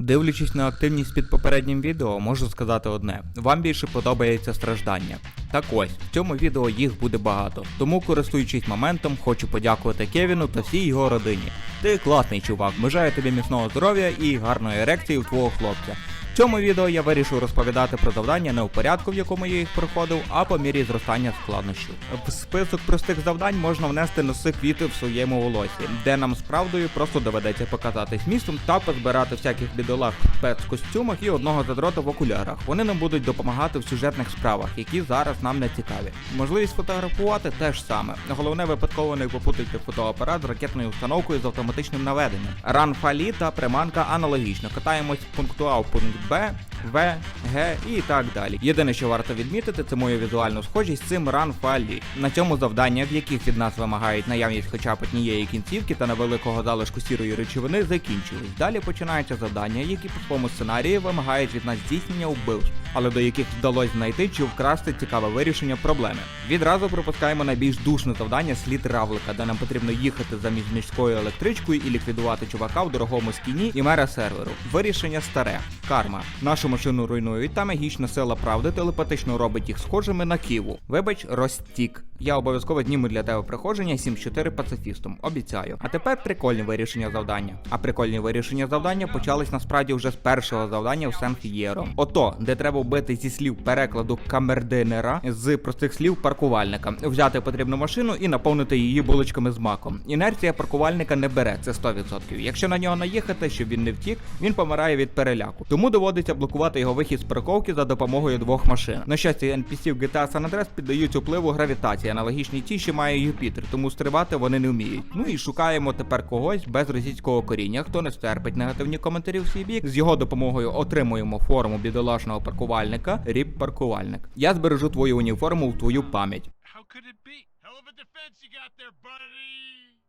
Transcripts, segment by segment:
Дивлячись на активність під попереднім відео, можу сказати одне: вам більше подобається страждання. Так ось, в цьому відео їх буде багато. Тому, користуючись моментом, хочу подякувати Кевіну та всій його родині. Ти класний чувак, бажаю тобі міцного здоров'я і гарної ерекції у твого хлопця. В цьому відео я вирішив розповідати про завдання не у порядку, в якому я їх проходив, а по мірі зростання складнощів. В список простих завдань можна внести носи квіти в своєму волосі, де нам з правдою просто доведеться покататись містом та позбирати всяких бідолах в спецкостюмах і одного задрота в окулярах. Вони нам будуть допомагати в сюжетних справах, які зараз нам не цікаві. Можливість фотографувати теж саме. Головне випадково не попутайте фотоапарат з ракетною установкою з автоматичним наведенням. Ран фалі та приманка аналогічно. Катаємось з пункту А в пункт Б, В, Г і так далі. Єдине, що варто відмітити, це мою візуальну схожість з цим ран фалі. На цьому завдання, в яких від нас вимагають наявність хоча б однієї кінцівки та невеликого залишку сірої речовини, закінчились. Далі починаються завдання, які по своєму сценарію вимагають від нас здійснення вбивств, але до яких вдалося знайти чи вкрасти цікаве вирішення проблеми. Відразу пропускаємо найбільш душне завдання слід равлика, де нам потрібно їхати замість міською електричкою і ліквідувати чувака в дорогому скіні і мера серверу. Вирішення старе. Карма. Нашу машину руйнують, та магічна сила правди телепатично робить їх схожими на Ківу. Вибач, розтік. Я обов'язково зніму для тебе приходження 7-4 пацифістом. Обіцяю. А тепер прикольні вирішення завдання. А прикольні вирішення завдання почались насправді вже з першого завдання в Сен-Фієро. Ото, де треба вбити зі слів перекладу камердинера з простих слів паркувальника. Взяти потрібну машину і наповнити її булочками з маком. Інерція паркувальника не бере, це 100%. Якщо на нього наїхати, щоб він не втік, він помирає від переляку. Тому доводиться блокувати його вихід з парковки за допомогою двох машин. На щастя, NPC в GTA San Andreas піддаються впливу гравітації, аналогічній тій, що має Юпітер, тому стрибати вони не вміють. Ну і шукаємо тепер когось без російського коріння, хто не стерпить негативні коментарі в свій бік. З його допомогою отримуємо форму бідолашного паркувальника, ріп паркувальник. Я збережу твою уніформу в твою пам'ять. How could it be? Hell of a defense you got there, buddy.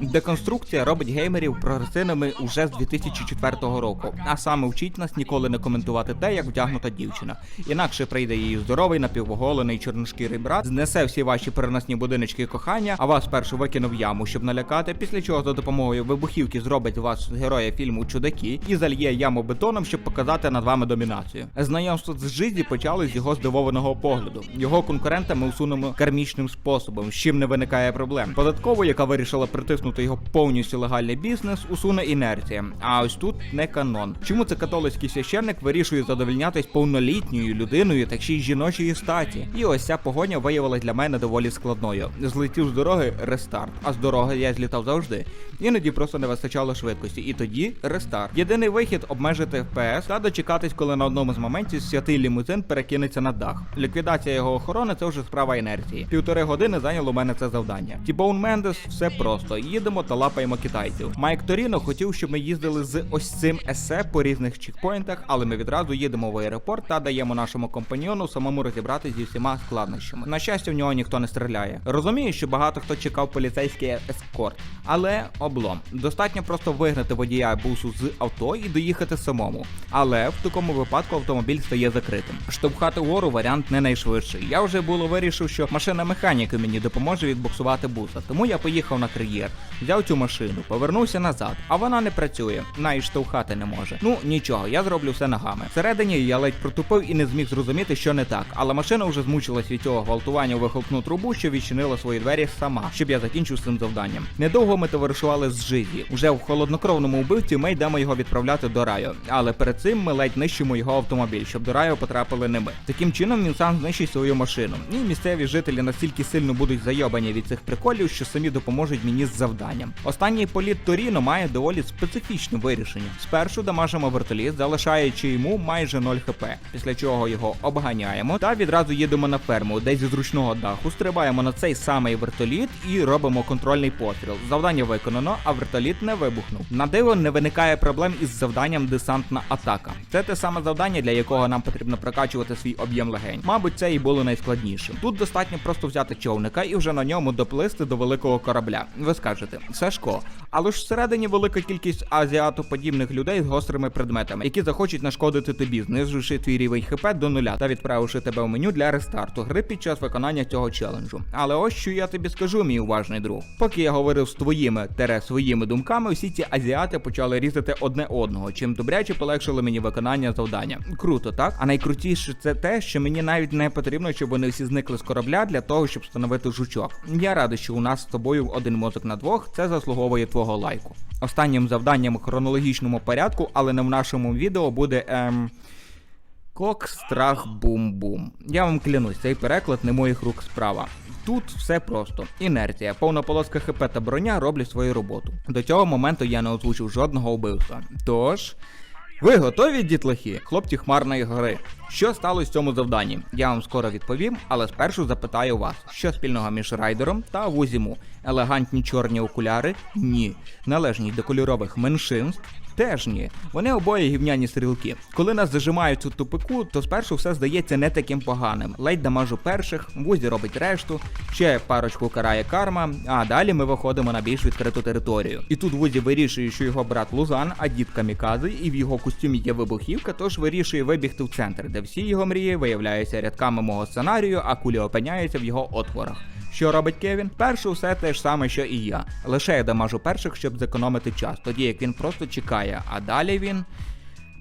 Деконструкція робить геймерів прогресивними уже з 2004 року, а саме вчить нас ніколи не коментувати те, як вдягнута дівчина. Інакше прийде її здоровий напівоголений чорношкірий брат, знесе всі ваші переносні будиночки кохання, а вас спершу викине в яму, щоб налякати, після чого за допомогою вибухівки зробить вас героя фільму Чудаки і зальє яму бетоном, щоб показати над вами домінацію. Знайомство з Жизі почали з його здивованого погляду. Його конкурента ми усунемо кармічним способом, з чим не виникає проблем. Податково, яка вирішила притиснути його повністю легальний бізнес, усуне інерція. А ось тут не канон. Чому це католицький священник вирішує задовольнятись повнолітньою людиною, так ще й жіночої статі? І ось ця погоня виявилась для мене доволі складною. Злетів з дороги рестарт. А з дороги я злітав завжди. Іноді просто не вистачало швидкості. І тоді рестарт. Єдиний вихід обмежити FPS та дочекатись, коли на одному з моментів святий лімузин перекинеться на дах. Ліквідація його охорони це вже справа інерції. Півтори години зайняло мене це завдання. Тібоун Мендес все просто. Їдемо та лапаємо китайців. Майк Торіно хотів, щоб ми їздили з ось цим есе по різних чекпоінтах, але ми відразу їдемо в аеропорт та даємо нашому компаньйону самому розібратися зі всіма складнощами. На щастя, в нього ніхто не стріляє. Розумію, що багато хто чекав поліцейський ескорт, але облом. Достатньо просто вигнати водія бусу з авто і доїхати самому. Але в такому випадку автомобіль стає закритим. Штовхати вгору варіант не найшвидший. Я вже було вирішив, що машина механіки мені допоможе відбуксувати буса, тому я поїхав на кар'єр, взяв цю машину, повернувся назад, а вона не працює, навіть штовхати не може. Ну нічого, я зроблю все ногами. Всередині я ледь протупив і не зміг зрозуміти, що не так, але машина вже змучилась від цього гвалтування у вихлопну трубу, що відчинила свої двері сама, щоб я закінчив цим завданням. Недовго ми товаришували з Жизі. Уже в холоднокровному вбивці ми йдемо його відправляти до раю. Але перед цим ми ледь нищимо його автомобіль, щоб до раю потрапили не ми. Таким чином він сам знищить свою машину. І місцеві жителі настільки сильно будуть зайобані від цих приколів, що самі допоможуть мені з завданням. Останній політ Торіно має доволі специфічне вирішення. Спершу дамажимо вертоліт, залишаючи йому майже 0 хп, після чого його обганяємо та відразу їдемо на ферму, де зі зручного даху стрибаємо на цей самий вертоліт і робимо контрольний постріл. Завдання виконано, а вертоліт не вибухнув. На диво не виникає проблем із завданням десантна атака. Це те саме завдання, для якого нам потрібно прокачувати свій об'єм легень. Мабуть, це і було найскладнішим. Тут достатньо просто взяти човника і вже на ньому доплисти до великого корабля. Ви скажете, вижити. Сашко. Але ж всередині велика кількість азіатоподібних людей з гострими предметами, які захочуть нашкодити тобі, зниживши твій рівень хп до нуля та відправивши тебе в меню для рестарту гри під час виконання цього челенджу. Але ось що я тобі скажу, мій уважний друг. Поки я говорив з твоїми тере своїми думками, всі ці азіати почали різати одне одного, чим добряче полегшили мені виконання завдання. Круто, так? А найкрутіше це те, що мені навіть не потрібно, щоб вони всі зникли з корабля для того, щоб встановити жучок. Я радий, що у нас з тобою один мозок на двох. Це заслуговує твого лайку. Останнім завданням в хронологічному порядку, але не в нашому відео, буде ем. Кок, страх, бум-бум. Я вам клянусь, цей переклад не моїх рук справа. Тут все просто. Інерція, повна полоска ХП та броня роблять свою роботу. До цього моменту я не озвучив жодного вбивства. Тож. Ви готові, дітлахи? Хлопці хмарної гори. Що сталося в цьому завданні? Я вам скоро відповім, але спершу запитаю вас, що спільного між райдером та вузіму? Елегантні чорні окуляри? Ні. Належність до кольорових меншинств? Теж ні. Вони обоє гівняні стрілки. Коли нас зажимають у тупику, то спершу все здається не таким поганим. Ледь дамажу перших, вузі робить решту, ще парочку карає карма, а далі ми виходимо на більш відкриту територію. І тут Вузі вирішує, що його брат Лузан, а дід Камікази, і в його костюмі є вибухівка, тож вирішує вибігти в центр, де всі його мрії виявляються рядками мого сценарію, а кулі опиняються в його отворах. Що робить Кевін? Перше все те ж саме, що і я. Лише я дамажу перших, щоб зекономити час, тоді як він просто чекає, а далі він.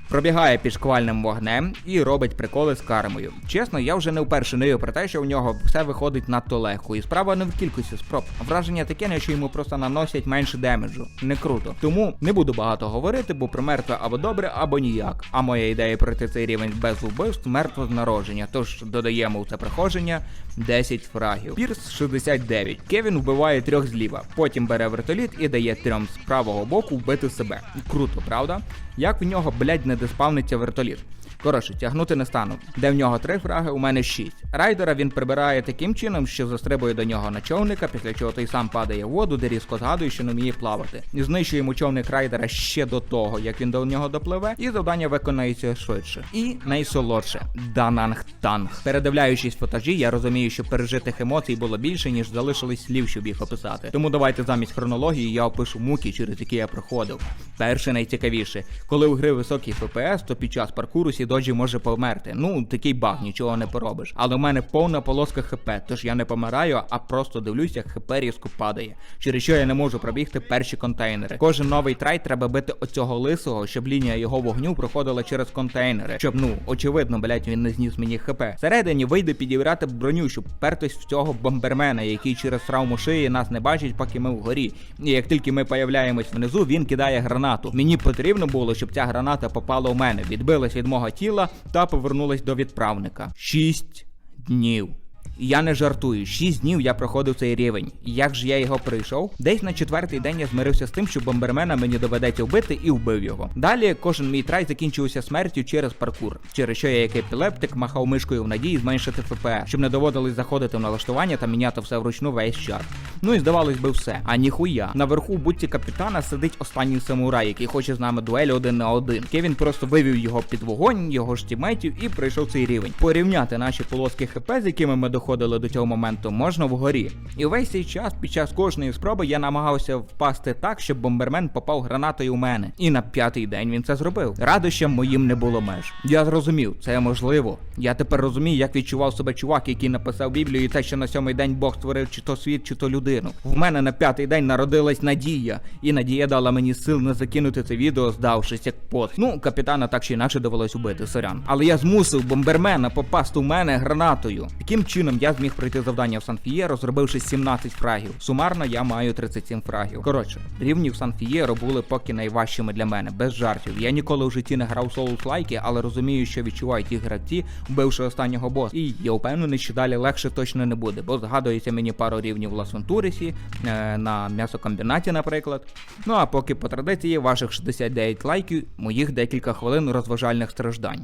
Пробігає під шквальним вогнем і робить приколи з кармою. Чесно, я вже не вперше нию про те, що в нього все виходить надто легко, і справа не в кількості спроб. Враження таке, наче йому просто наносять менше демеджу. Не круто. Тому не буду багато говорити, бо про мертве або добре, або ніяк. А моя ідея пройти цей рівень без вбивств мертво з народження. Тож додаємо у це проходження 10 фрагів. Пірс 69. Кевін вбиває трьох зліва, потім бере вертоліт і дає трьом з правого боку вбити себе. Круто, правда? Як в нього, блядь, не деспавниться вертоліт? Коротше, тягнути не стану. Де в нього три фраги, у мене шість. Райдера він прибирає таким чином, що застрибує до нього на човника, після чого той сам падає в воду, де різко згадує, що не вміє плавати. І знищує човник райдера ще до того, як він до нього допливе, і завдання виконається швидше. І найсолодше Дананг Танг. Передивляючись фотажі, я розумію, що пережитих емоцій було більше, ніж залишилось слів, щоб їх описати. Тому давайте замість хронології я опишу муки, через які я проходив. Перше найцікавіше, коли у гри високий ФПС, то під час паркуру Сідоджі може померти. Ну, такий баг, нічого не поробиш. Але в мене повна полоска ХП, тож я не помираю, а просто дивлюсь, як ХП різко падає. Через що я не можу пробігти перші контейнери. Кожен новий трай треба бити оцього лисого, щоб лінія його вогню проходила через контейнери. Щоб, ну, очевидно, блять, він не зніс мені ХП. Всередині вийде підібрати броню, щоб пертись в цього бомбермена, який через травму шиї нас не бачить, поки ми вгорі. І як тільки ми появляємось внизу, він кидає гранату. Мені потрібно було, щоб ця граната попала в мене, відбилась від мого тіла та повернулась до відправника. Шість днів. Я не жартую, 6 днів я проходив цей рівень. Як же я його прийшов? Десь на четвертий день я змирився з тим, що бомбермена мені доведеться вбити і вбив його. Далі кожен мій трай закінчився смертю через паркур, через що я як епілептик махав мишкою в надії зменшити ФП, щоб не доводилось заходити в налаштування та міняти все вручну весь час. Ну і здавалось би все. А ніхуя. Наверху в капітана сидить останній самурай, який хоче з нами дуель один на один. Кевін просто вивів його під вогонь, його ж тімейтів і пройшов цей рівень. Порівняти наші полоски ХП, з якими ми доходили до цього моменту, можна вгорі. І весь цей час, під час кожної спроби, я намагався впасти так, щоб бомбермен попав гранатою у мене. І на п'ятий день він це зробив. Радощам моїм не було меж. Я зрозумів, це можливо. Я тепер розумію, як відчував себе чувак, який написав Біблію, і те, що на сьомий день Бог створив чи то світ, чи то людину. В мене на п'ятий день народилась надія, і надія дала мені сил не закинути це відео, здавшись як пост. Ну, капітана так чи інакше довелось убити, сорян. Але я змусив бомбермена попасти в мене гранатою. Таким чином я зміг пройти завдання в Сан-Фієро, зробивши 17 фрагів. Сумарно я маю 37 фрагів. Коротше, рівні в Сан-Фієро були поки найважчими для мене, без жартів. Я ніколи в житті не грав Souls лайки, але розумію, що відчувають ті гравці, вбивши останнього боса. І я впевнений, що далі легше точно не буде, бо згадується мені пару рівнів в Лас-Вентурісі, е, на м'ясокомбінаті, наприклад. Ну а поки по традиції ваших 69 лайків, моїх декілька хвилин розважальних страждань.